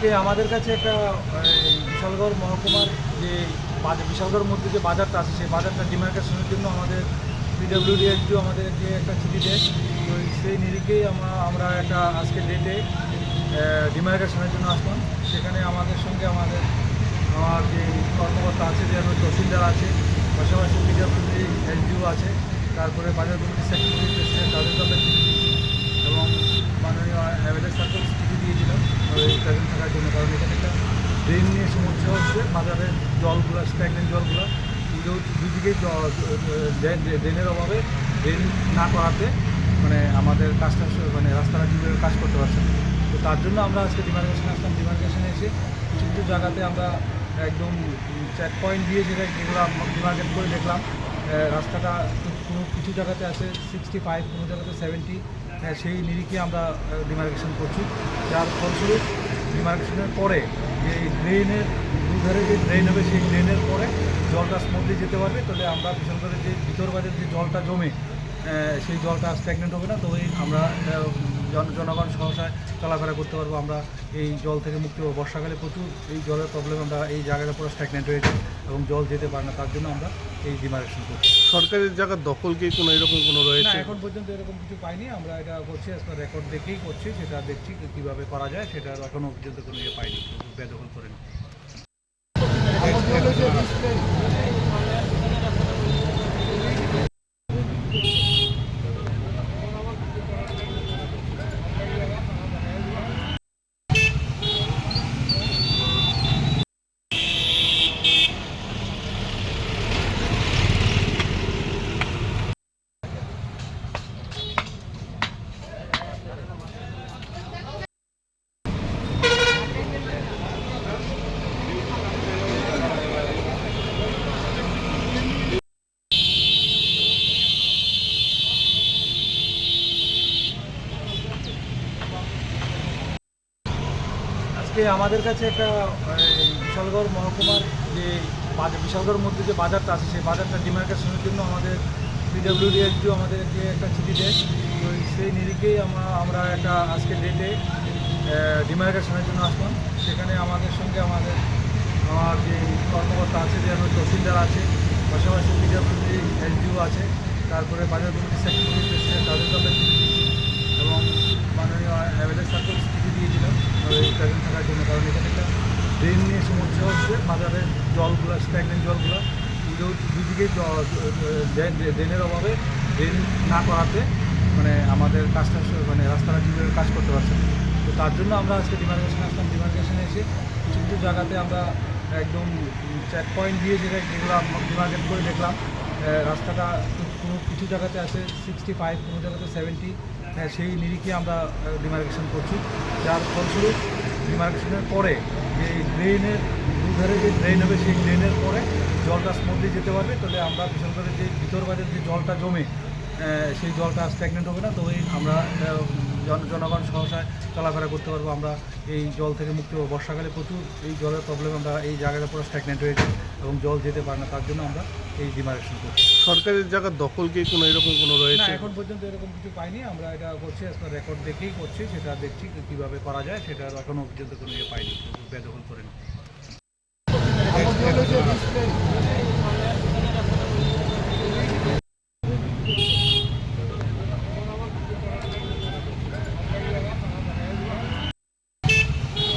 আজকে আমাদের কাছে একটা বিশালগড় মহকুমার যে বিশালগড়ের মধ্যে যে বাজারটা আছে, সেই বাজারটা ডিমার্কেশনের জন্য আমাদের পিডব্লিউডিএসডিও আমাদেরকে একটা চিঠি দেয়, তো সেই নিরিখেই আমরা আমরা একটা আজকে ডেটে ডিমার্কেশনের জন্য আসলাম। সেখানে আমাদের সঙ্গে আমাদের, আমার যে কর্মকর্তা আছে, যে তহসিলদার আছে, পাশাপাশি পিডব্লিউডি এসডিও আছে, তারপরে বাজার কমিটির সেক্রেটারি প্রেসিডেন্ট চিঠি দিয়েছি। এবং মাননীয় অ্যাভেলেজ সার্কেল থাকার জন্য, কারণ এখানে একটা ড্রেন নিয়ে সমস্যা হচ্ছে, বাজারের জলগুলো স্ট্যাগনেন্ট জলগুলো। দুদিকেই ড্রেন- ড্রেনের অভাবে ড্রেন না করাতে মানে আমাদের কাজটা মানে রাস্তাটা ঠিকভাবে কাজ করতে পারছে না। তো তার জন্য আমরা আজকে ডিমার্কেশনে আসলাম। ডিমার্কেশনে এসে কিছু কিছু জায়গাতে আমরা একদম চেক পয়েন্ট দিয়ে যেটা যেগুলো ডিমার্কেট করে দেখলাম রাস্তাটা কোনো কিছু জায়গাতে আছে সিক্সটি ফাইভ কোনো জায়গাতে সেভেন্টি সেই নিরিখে আমরা ডিমার্কেশন করছি। যার ফলস্বরূপ ডিমার্কেশনের পরে যে ড্রেনের দুধারে যে ড্রেন হবে, সেই ড্রেনের পরে জলটা স্মুথলি যেতে পারবে। তাহলে আমরা বিশেষ করে যে ভিতর বাজার যে জলটা জমে সেই জলটা স্ট্যাগনেন্ট হবে না। তবে আমরা জনগণ সহসায় চলাফেরা করতে পারব। আমরা এই জল থেকে মুক্তি পাবো। বর্ষাকালে প্রচুর এই জলের প্রবলেম আমরা এই জায়গাটা পুরো স্ট্যাগনেন্ট হয়ে যায় এবং জল যেতে পারে না তার জন্য আমরা এই ডিমার্কেশন করছি। সরকারের জায়গার দখল কি কোনো এরকম কোনো রয়েছে? এখন পর্যন্ত এরকম কিছু পাইনি। আমরা এটা করছি আজকে রেকর্ড দেখেই করছি সেটা দেখছি কীভাবে করা যায় সেটা এখনও পর্যন্ত কোনো ইয়ে পাইনি বেদখল করেনি। আজকে আমাদের কাছে একটা এই, বিশালগড় মহকুমার যে বাজার বিশালগড়ের মধ্যে যে বাজারটা আছে সেই বাজারটা ডিমার্কেশনের জন্য আমাদের পিডব্লিউডিএসডিও আমাদেরকে একটা চিঠি দেয়। তো সেই নিরিখেই আমরা আমরা একটা আজকে ডেটে ডিমার্কেশনের জন্য আসলাম। সেখানে আমাদের সঙ্গে আমাদের আমার যে কর্মকর্তা আছে যে আমার তহসিলদার আছে পাশাপাশি পিডব্লিউডি এসডিও আছে তারপরে বাজার কমিটির সেক্রেটারি প্রেসিডেন্ট তাদেরকে আমরা চিঠি দিয়েছি এবং মাননীয় অ্যাভেলেজ সার্কেল চিঠি দিয়েছিলাম ওই প্রেজেন্ট থাকার জন্য কারণ এখানে একটা ড্রেন নিয়ে সমস্যা হচ্ছে, বাজারের জলগুলো স্ট্যাগনেন্ট জলগুলো। ড্রেন- ড্রেনের অভাবে ড্রেন না করাতে মানে আমাদের কাজটা মানে রাস্তাটা ঠিকভাবে কাজ করতে পারছে না। তো তার জন্য আমরা আজকে ডিমার্কেশনে আসলাম। ডিমার্কেশনে এসে কিছু কিছু জায়গাতে আমরা একদম চেক পয়েন্ট দিয়ে যেটা যেগুলো ডিমার্কেট করে দেখলাম রাস্তাটা কোনো কিছু জায়গাতে আছে সিক্সটি ফাইভ কোনো জায়গাতে সেভেন্টি সেই নিরিখে আমরা ডিমার্কেশন করছি। যার ফলস্বরূপ ডিমার্কেশনের পরে যে ড্রেনের দুধারে যে ড্রেন হবে, সেই ড্রেনের পরে জলটা স্মুথলি যেতে পারবে। তাহলে আমরা বিশেষ করে যে ভিতর বাজার যে জলটা জমে সেই জলটা স্ট্যাগনেন্ট হবে না। তো এই আমরা জন- জনগণ সহসায় চলাফেরা করতে পারব। আমরা এই জল থেকে মুক্তি পাবো। বর্ষাকালে প্রচুর এই জলের প্রবলেম আমরা এই জায়গাটা পুরো স্ট্যাগনেন্ট হয়ে যায় এবং জল যেতে পারে না তার জন্য আমরা এই ডিমারেশন করছি। সরকারের জায়গার দখল কি কোনো এরকম কোনো না রয়েছে? এখন পর্যন্ত এরকম কিছু পাইনি। আমরা এটা করছি আপনার রেকর্ড দেখেই করছি সেটা দেখছি কীভাবে করা যায় সেটা এখনও পর্যন্ত কোনো ইয়ে পাইনি বেদখল করেনি।